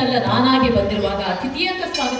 ನೀನಲ್ಲ ನಾನಾಗಿ ಬಂದಿರುವಾಗ ಅತಿಥಿಯಂತ ಅಂತ ಸ್ವಾಗತಿಸ್ತೀಯಲ್ಲೇ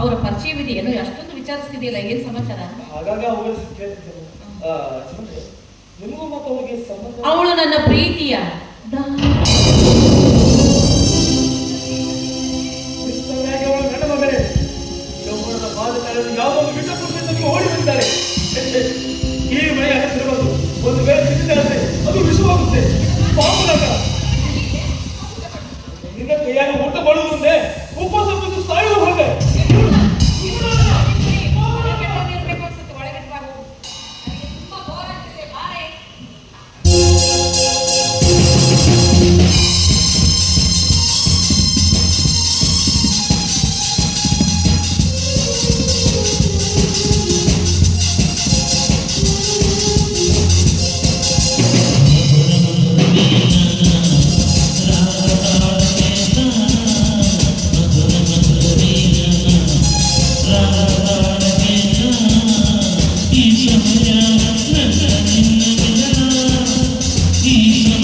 ಅವರ ಪರಿಚಯವಿದೆಯೇನೋ ಅಷ್ಟೊಂದು ವಿಚಾರಿಸ್ತಿದೆಯಲ್ಲ ಏನ್ ಸಮಾಚಾರ? ನಿಮಗೂ ಮತ್ತು ಸಂಬಂಧ ಅವಳು ನನ್ನ ಪ್ರೀತಿಯ. You.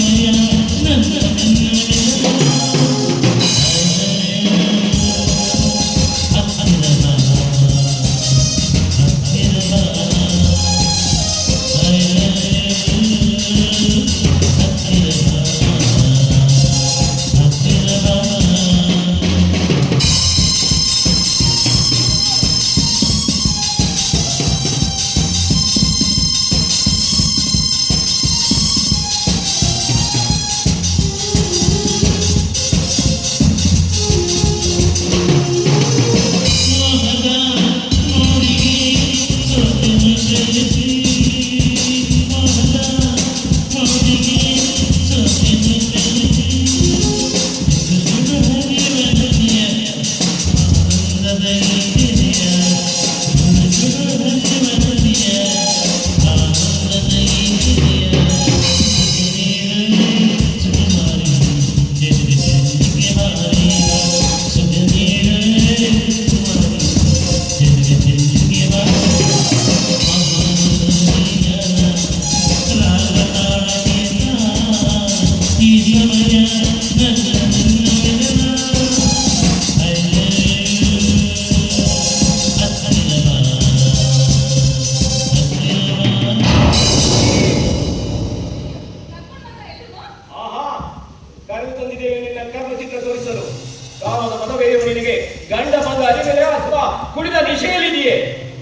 ಕುಡಿದ ನಿಶೆಯಲ್ಲಿದೆಯೇ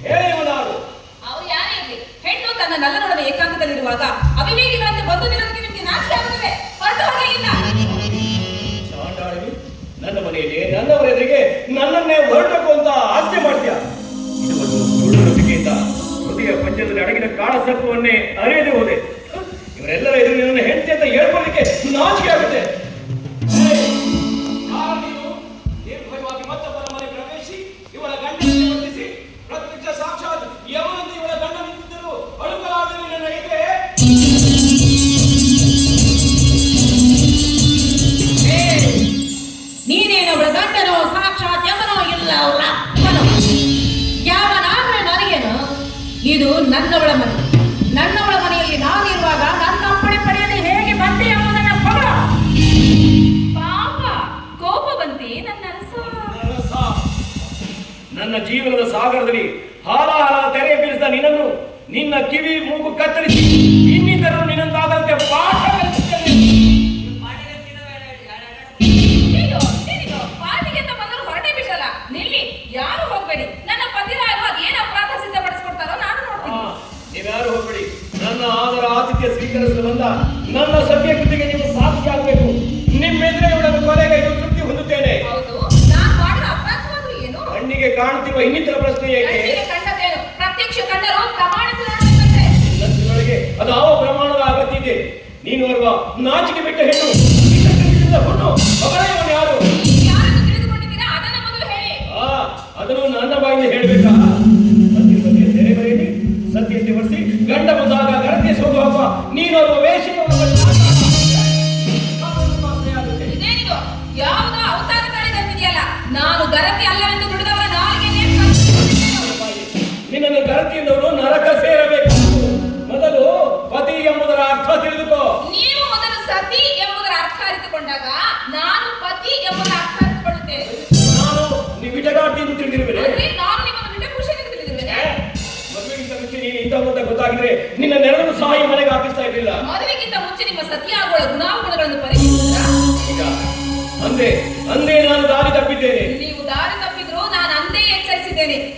ಹೇಳುವನಾರು. ಅವ್ರು ಯಾರೇ ಇರಲಿ ಹೆಣ್ಣು ತನ್ನ ನಲ್ಲನೊಡನೆ ಏಕಾಂತದಲ್ಲಿರುವಾಗ ಅವಿವೇಕಿಗಳಂತೆ ಬಂದು ನಿಲ್ಲೋದಕ್ಕೆ ನಿಮಗೆ ನಾಚಿಕೆ ಆಗುತ್ತದೆ ಹೊರಟು ಹೋಗಿ ಇಲ್ಲ. ನನ್ನ ಮನೆಯಲ್ಲಿ ನನ್ನವರ ಎದುರಿಗೆ ನನ್ನನ್ನೇ ಹೊರಟಕ್ಕೂ ಅಂತ ಆಸೆ ಮಾಡ್ತೀಯ? ಇದು ಒಂದು ಸುಳ್ಳು ನಂಬಿಕೆಯಿಂದ ಹೃದಯ ಪಂಚದಲ್ಲಿ ಅಡಗಿನ ಕಾಳ ಸರ್ಪವನ್ನೇ ಅರಿಯದೆ ಹೋದೆ. ಇವರೆಲ್ಲರ ಎದುರು ನಿನ್ನ ಹೆಂಡತಿ ಅಂತ ಹೇಳ್ಕೊಳ್ಳಿಕ್ಕೆ ನಾಚಿಕೆ ಆಗುತ್ತೆ. ನನ್ನವಳ ಮನೆ. ನನ್ನವಳ ಮನೆಯಲ್ಲಿ ನಾನಿರುವಾಗ ನನ್ನ ಅಪ್ಪಣೆ ಪಡೆಯದೆ ಹೇಗೆ ಬಂದೆ ಎಂಬುದನ್ನ ಪಾಪ, ಕೋಪ ಬಂತಿ ನನ್ನ ನನ್ನ ಜೀವನದ ಸಾಗರದಲ್ಲಿ ಹಾಲಾಹಲ ತೆರೆ ಬೀಳಿಸಿದ ನಿನ್ನನ್ನು ನಿನ್ನ ಕಿವಿ ಮೂಗು ಕತ್ತರಿಸಿ ಇನ್ನಿತರರು ನಿನ್ನಂತಾದಂತೆ ಪಾಠ ಸಾಕ್ಷ್ಯ ಸ್ವೀಕರಿಸಲು ಬಂದ ನನ್ನ ಸತ್ಯ ಕೃತಿಗೆ ನೀವು ಸಾಕ್ಷಿ ಆಗಬೇಕು. ನಿಮ್ಮೆದುರೇ ಇವಳನ್ನು ಇದು ತೃಪ್ತಿ ಹೊಂದುತ್ತೇನೆ. ಕಣ್ಣಿಗೆ ಕಾಣುತ್ತಿರುವ ಇನ್ನಿತರ ಪ್ರಶ್ನೆ ಹೇಗೆ ಅದು ಯಾವ ಪ್ರಮಾಣದ ಅಗತ್ಯ ಇದೆ? ನೀನು ಅಲ್ವಾ ನಾಚಿಕೆ ಬಿಟ್ಟ ಹೆಣ್ಣು. ಇತರರಿಂದ ಹೊಣ್ಣು ಮಗಳವನು ಯಾರು? ಅದನ್ನು ನನ್ನ ಬಾಯಿಂದ ಹೇಳಬೇಕಾ? ಸತ್ಯ ಸತ್ಯತೆ ಹೊರಿಸಿ ಗಂಡ ಬಂದಾಗ ಗರತಿ ಅಲ್ಲವೆಂದು ದುಡಿದವರ ನಾಲಿಗೆ. ನಿನ್ನನ್ನು ಗರತಿಯಿಂದವರು ನರಕ ಸೇರಬೇಕು. ಮೊದಲು ಪತಿ ಎಂಬುದರ ಅರ್ಥ ತಿಳಿದುಕೋ. ನೀವು ಮೊದಲು ಸತಿ ಎಂಬುದರ ಅರ್ಥ ಅರಿತುಕೊಂಡಾಗ ನಾನು ಪತಿ ಎಂಬುದರ ಅರ್ಥ ಅರಿತುಕೊಳ್ಳುತ್ತೇನೆ. ನಾನು ನೀವು ವಿಟಗಾರ್ತಿ ಎಂದು ತಿಳಿದಿರುವೆ ನಾನು ನಿಮ್ಮನ್ನು ಬಿಟ್ಟ ಖುಷಿಯನ್ನು ತಿಳಿದಿರುವೆನೆ ಮದುವೆಗಿಂತ ಮುಂಚೆ ನೀನು ಇಂಥ ಅಂತ ಗೊತ್ತಾಗಿದ್ರೆ ನಿನ್ನ ನೆರಳು ಸಹ ಈ ಮನೆಗೆ ಹಾಕಿಸ್ತಾ ಇರಲಿಲ್ಲ. ಮದುವೆಗಿಂತ ಮುಂಚೆ ನಿಮ್ಮ ಸತಿ ಆಗುವ ಗುಣಾಗುಣಗಳನ್ನು ಈಗ ಅಂದೆ ಅಂದೇ ನಾನು ದಾರಿ ತಪ್ಪಿದ್ದೇನೆ.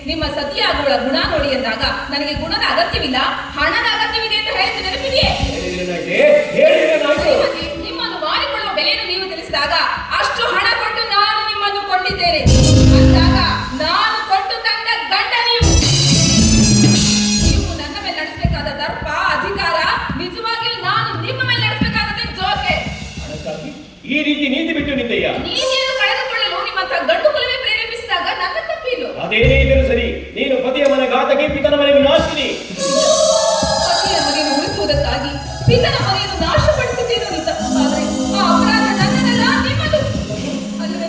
ನಿಮ್ಮ ಸತಿಯಾಗುವ ಗುಣ ನೋಡಿ ಎಂದಾಗ ನನಗೆ ಗುಣದ ಅಗತ್ಯವಿಲ್ಲ ಹಣದ ಅಗತ್ಯವಿದೆ ಅಂತ ಹೇಳಿದ ಅದೇನೇ ಇದ್ದರೂ ಸರಿ ನೀನು ಪತಿಯ ಮನೆ ಘಾತಕಿ ಪಿತನ ಮನೆ ವಿನಾಶಿನಿ ಪತಿಯ ಮನೆಯನ್ನು ಉಳಿಸುವುದಕ್ಕಾಗಿ ಪಿತನ ಮನೆಯನ್ನು ನಾಶಪಡಿಸಿದ್ದೇನು ನಿಜ. ಆದರೆ ಆ ಅಪರಾಧ ನನ್ನದಲ್ಲ ನಿಮ್ಮದು. ಅಲ್ಲದೆ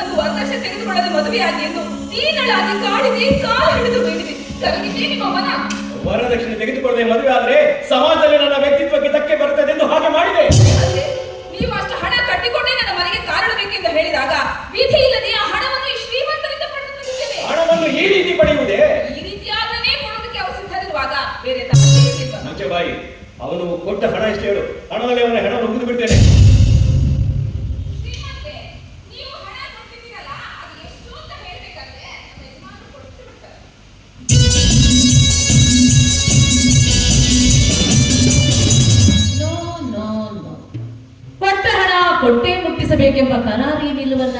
ಅದು ವರದಕ್ಷಿಣೆ ತೆಗೆದುಕೊಳ್ಳದೆ ಮದುವೆಯಾಗಿ ಎಂದು ನೀನಳಾಗಿ ಕಾಡಿದೆ ಕಾಲು ಹಿಡಿದು ಬೀಳಿದೆ. ಕರಗಿದ್ದೇ ನಿಮ್ಮ ಮನ ವರದಕ್ಷಿಣೆ ತೆಗೆದುಕೊಳ್ಳದೆ ಮದುವೆ ಆದ್ರೆ ಸಮಾಜದಲ್ಲಿ ನನ್ನ ವ್ಯಕ್ತಿತ್ವಕ್ಕೆ ಧಕ್ಕೆ ಬರ್ತದೆ ಎಂದು ಹಾಗೆ ಮಾಡಿದೆ. ನೀವು ಅಷ್ಟು ಹಣ ಕಟ್ಟಿಕೊಂಡೇ ನನ್ನ ಮನೆಗೆ ಕಾರಣ ಬೇಕೆಂದು ಹೇಳಿದಾಗ ವಿಧಿ ಇಲ್ಲದೆ ಆ ಹಣವನ್ನು ಹಣವನ್ನು ಈ ರೀತಿ ಪಡೆಯುವುದೇ? ಈ ರೀತಿಯಾದನೇ ಕೊಡೋದಕ್ಕೆ ಅವರು ಸಿದ್ಧರಿರುವಾಗ ಬೇರೆ ಮುಂಚೆ ಬಾಯಿ ಅವನು ಕೊಟ್ಟ ಹಣ ಎಷ್ಟು ಹೇಳು ಹಣದಲ್ಲಿ ಅವನ ಹಣ ಮುಗಿದು ಬಿಡ್ತೇನೆ ಶ್ರೀಮಂತೆ, ಹಣ ಕೊಟ್ಟಿದ್ದೀರಲ್ಲ, ಅದು ಎಷ್ಟು ಅಂತ ಹೇಳ್ಬೇಕಾದ್ರೆ ನಮ್ಮ ಯಜಮಾನರು ಕೊಟ್ಟು ಬಿಡ್ತಾರೆ. No no no. ಕೊಟ್ಟ ಹಣ ಕೊಟ್ಟೆ ಮುಟ್ಟಿಸಬೇಕೆಂಬ ಕರಾರೇನಿಲ್ಲವಲ್ಲ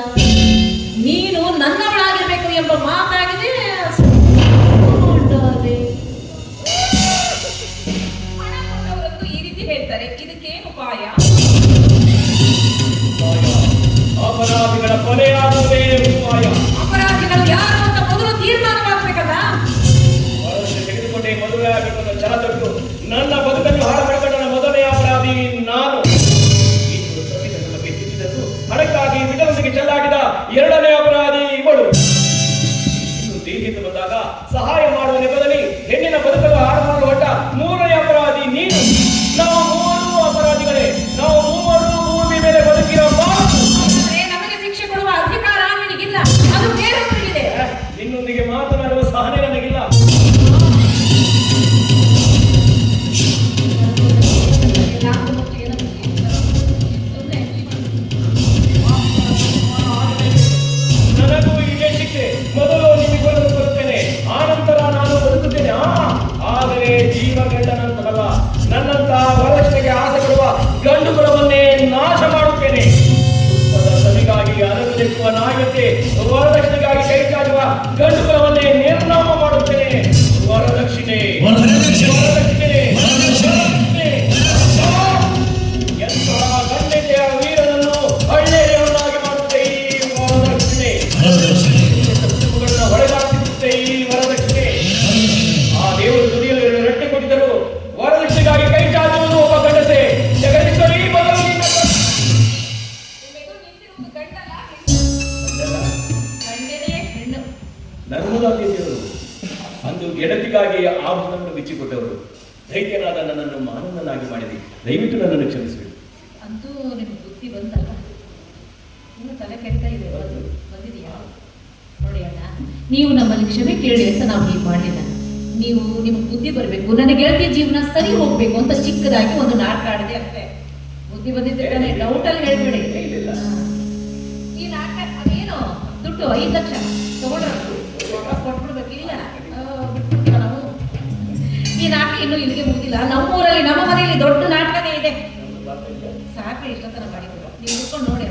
ನೀನು ಎಂಬ ಮಾತಾಗಿದೆ ಈ ರೀತಿ ಹೇಳ್ತಾರೆ ಇದಕ್ಕೇನು ಉಪಾಯ ಅಪರಾಧಿಗಳ ಕೊಲೆಯಾಗುವುದೇ ಉಪಾಯ ಅಪರಾಧಿಗಳು ಯಾರು? 绝对没问题。ಅಂತೂ ನಿಮ್ಗೆ ಬುದ್ಧಿ ಬಂತಲ್ಲ? ಇನ್ನು ತಲೆ ಕೆಡ್ತಾ ಇದೆ ಬಂದು ಬಂದಿದೆಯಾ? ನೋಡಿ ಅಣ್ಣ ನೀವು ನಮ್ಮಲ್ಲಿ ಕ್ಷಮೆ ಕೇಳಿ ಅಂತ ನಾವು ಹೀಗೆ ಮಾಡಿಲ್ಲ. ನೀವು ನಿಮ್ಗೆ ಬುದ್ಧಿ ಬರಬೇಕು. ನನ್ನ ಗೆಳತಿಯ ಜೀವನ ಸರಿ ಹೋಗ್ಬೇಕು ಅಂತ ಚಿಕ್ಕದಾಗಿ ಒಂದು ನಾಟಕ ಆಡಿದೆ ಅಷ್ಟೇ. ಬುದ್ಧಿ ಬಂದಿದ್ದೆ ಡೌಟ್ ಡೌಟಲ್ಲಿ ಹೇಳ್ಬೇಡಿ. ಈ ನಾಟಕ ಅದೇನು ದುಡ್ಡು ಐದು ಲಕ್ಷ ತಗೊಂಡ್ರೆ. ವಾಪಸ್ ಕೊಟ್ಬಿಡ್ಬೇಕು ಇಲ್ಲ. ಆ, ಬಿಟ್ಬಿಡ್ತೀವ ನಾವು? ಈ ನಾಟಕ ಇನ್ನೂ ಇಲ್ಲಿಗೆ ಮುಗಿದಿಲ್ಲ. ನಮ್ಮೂರಲ್ಲಿ ನಮ್ಮ ಮನೆಯಲ್ಲಿ ದೊಡ್ಡ ನಾಟಕನೇ ದಾಖಲೆ ಇಷ್ಟೊತ್ತನ ಮಾಡಿದ್ರು ನೀವು ಕುತ್ಕೊಂಡು ನೋಡಿ.